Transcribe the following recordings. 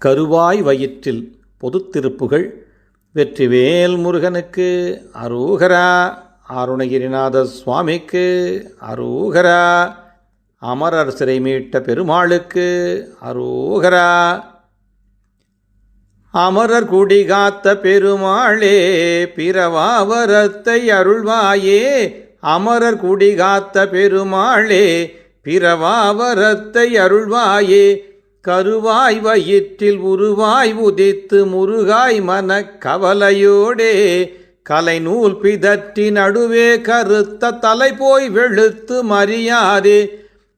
கருவாய் வயிற்றில் பொதுத்திருப்புகள் வெற்றிவேல் முருகனுக்கு அரூகரா. அருணகிரிநாத சுவாமிக்கு அரூகரா அமரர் சிறை மீட்ட பெருமாளுக்கு அரூகரா. அமரர் குடிகாத்த பெருமாளே பிறவாவரத்தை அருள்வாயே. அமரர் குடிகாத்த பெருமாளே பிறவாவரத்தை அருள்வாயே. கருவாய் வயிற்றில் உருவாய் உதித்து முருகாய் மன கவலையோடே. கலை நூல் பிதற்றி நடுவே கருத்த தலை போய் வெளுத்து மறியாதே.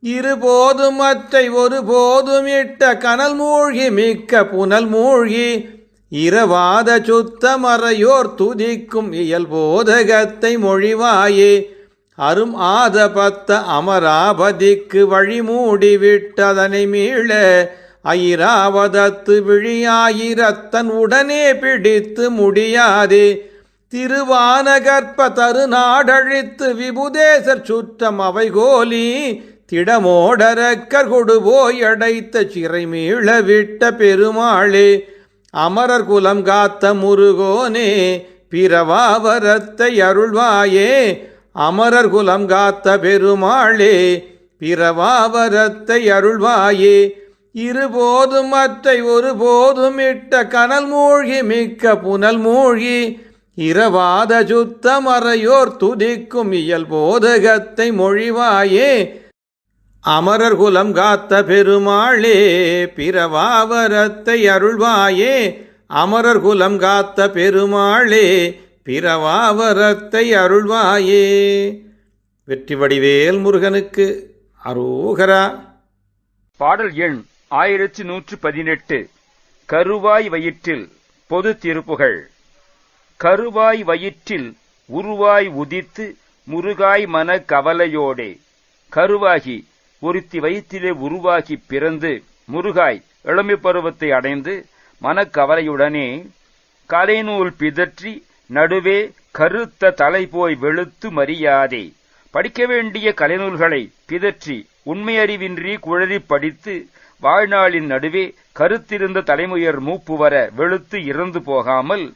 இருபோதும் மற்றை ஒருபோதும் இட்ட கனல் மூழ்கி மிக்க புனல் மூழ்கி. இரவாத சுத்த மறையோர் துதிக்கும் இயல் போதகத்தை மொழிவாயே. அரும் ஆத பத்த அமராபதிக்கு வழி மூடிவிட்டதனை மீள ஐராவதத்து விழியாயிரத்தன் உடனே பிடித்து முடியாதே. திருவானகற்ப தருநாடழித்து விபுதேசர் சுற்றம் அவைகோலி திடமோடரக்கர் கொடுபோய் அடைத்த சிறை மீள விட்ட பெருமாளே அமரர் குலம் காத்த முருகோனே பிறவாவரத்தை அருள்வாயே அமரர் குலம் காத்த பெருமாளே பிறவாவரத்தை அருள்வாயே. இருபோதும் அற்றை ஒருபோதும் இட்ட கனல் மூழ்கி மிக்க புனல் மூழ்கி இரவாத சுத்த மறையோர் துதிக்கும் இயல் போதகத்தை மொழிவாயே. அமரர் குலம் காத்த பெருமாளே பிறவாவரத்தை அருள்வாயே. அமரர் குலம் காத்த பெருமாளே பிறவாவரத்தை அருள்வாயே. வெற்றி வடிவேல் முருகனுக்கு அரோகரா. பாடல் எண் ஆயிரத்தி நூற்று பதினெட்டு கருவாய் வயிற்றில் பொது திருப்புகள். கருவாய் வயிற்றில் உருவாய் உதித்து முருகாய் மன கவலையோடே. கருவாகி ஒருத்தி வயிற்றிலே உருவாகி பிறந்து முருகாய் இளமை பருவத்தை அடைந்து மனக்கவலையுடனே கலைநூல் பிதற்றி நடுவே கருத்த தலை போய் வெளுத்து மரியாதே படிக்க வேண்டிய கலைநூல்களை பிதற்றி உண்மையறிவின்றி குழறி படித்து வாழ்நாளின் நடுவே கருத்திருந்த தலைமுயர் மூப்பு வர வெளுத்து இறந்து போகாமல்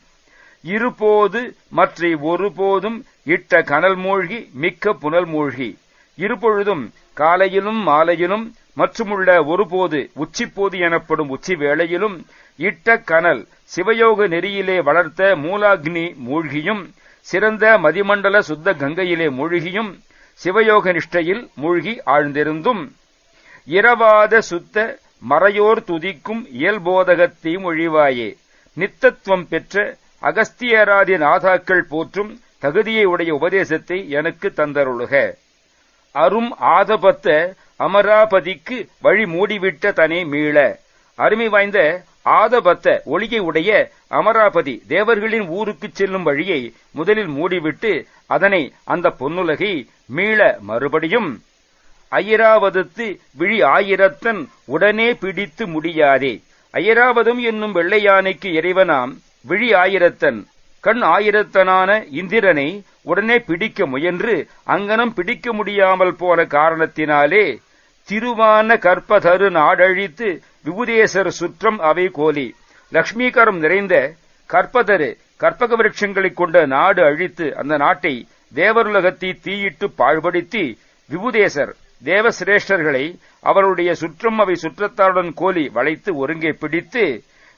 இருபோது மற்றை ஒருபோதும் இட்ட கனல் மூழ்கி மிக்க புனல் மூழ்கி. இருபொழுதும் காலையிலும் மாலையிலும் மற்றுமுள்ள ஒருபோது உச்சிப்போது எனப்படும் உச்சி வேளையிலும் இட்ட கனல் சிவயோக நெறியிலே வளர்த்த மூலாக்னி மூழ்கியும் சிறந்த மதிமண்டல சுத்த கங்கையிலே மூழ்கியும் சிவயோக நிஷ்டையில் மூழ்கி ஆழ்ந்திருந்தும். இரவாத சுத்த மறையோர் துதிக்கும் இயல்போதகத்தையும் ஒழிவாயே. நித்தத்துவம் பெற்ற அகஸ்தியராதி நாதாக்கள் போற்றும் தகுதியை உடைய உபதேசத்தை எனக்கு தந்தருளுக. அரும் ஆதபத்த அமராபதிக்கு வழி மூடிவிட்ட தனே மீள. அருமை வாய்ந்த ஆதபத்த ஒளியை உடைய அமராபதி தேவர்களின் ஊருக்குச் செல்லும் வழியை முதலில் மூடிவிட்டு அதனை அந்த பொன்னுலகை மீள மறுபடியும். ஐயராவதத்து விழி ஆயிரத்தன் உடனே பிடித்து முடியாதே. ஐயராவதம் என்னும் வெள்ளையானைக்கு இறைவனாம் விழி ஆயிரத்தன் கண் ஆயிரத்தனான இந்திரனை உடனே பிடிக்க முயன்று அங்கனம் பிடிக்க முடியாமல் போன காரணத்தினாலே திருவான கற்பதரு நாடழித்து விபுதேசர் சுற்றம் அவை கோலி. லக்ஷ்மீகரம் நிறைந்த கற்பதரு கற்பக விருட்சங்களைக் கொண்ட நாடு அழித்து அந்த நாட்டை தேவருலகத்தை தீயிட்டு பாழ்படுத்தி விபுதேசர் தேவசிரேஷ்டர்களை அவருடைய சுற்றம் அவை சுற்றத்தாருடன் கோலி வளைத்து ஒருங்கே பிடித்து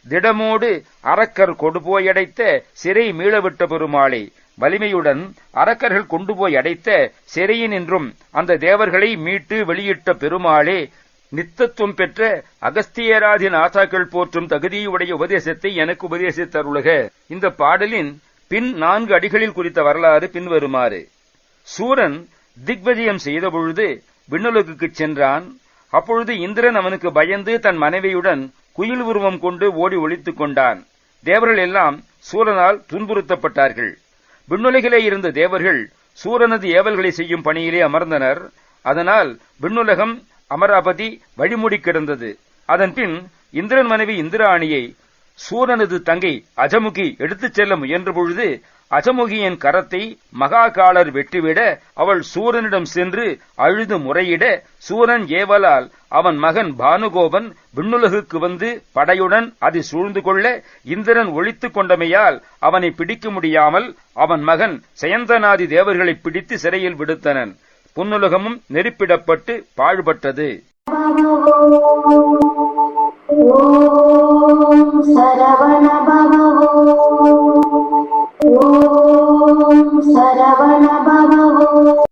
திடமோடு அரக்கர் கொண்டு போய் அடைத்த சிறை மீளவிட்ட பெருமாளே வலிமையுடன் அரக்கர்கள் கொண்டு போய் அடைத்த சிறையினின்றும் அந்த தேவர்களை மீட்டு வெளியிட்ட பெருமாளே நித்தத்துவம் பெற்ற அகஸ்தியராதி நாதாக்கள் போற்றும் தகுதியுடைய உபதேசத்தை எனக்கு உபதேசித்தருளுக. இந்த பாடலின் பின் நான்கு அடிகளில் குறித்த வரலாறு பின்வருமாறு. சூரன் திக்வஜயம் செய்தபொழுது விண்ணுலகுக்குச் சென்றான். அப்பொழுது இந்திரன் அவனுக்கு பயந்து தன் மனைவியுடன் குயில் உருவம் கொண்டு ஓடி ஒழித்துக் கொண்டான். தேவர்கள் எல்லாம் சூரனால் துன்புறுத்தப்பட்டார்கள். விண்ணுலகிலே இருந்த தேவர்கள் சூரனது ஏவல்களை செய்யும் பணியிலே அமர்ந்தனர். அதனால் விண்ணுலகம் அமராபதி வழிமுடி கிடந்தது. அதன்பின் இந்திரன் மனைவி இந்திராணியை சூரனது தங்கை அஜமுகி எடுத்துச் செல்ல முயன்ற பொழுது அஜமுகியின் கரத்தை மகாகாலர் வெட்டிவிட அவள் சூரனிடம் சென்று அழுது முறையிட சூரன் ஏவலால் அவன் மகன் பானுகோபன் விண்ணுலகுக்கு வந்து படையுடன் அதை சூழ்ந்து கொள்ள இந்திரன் ஒழித்துக் கொண்டமையால் அவனை பிடிக்க முடியாமல் அவன் மகன் சயந்தநாதி தேவர்களை பிடித்து சிறையில் விடுத்தனன். புன்னுலகமும் நெருப்பிடப்பட்டு பாழ்பட்டது.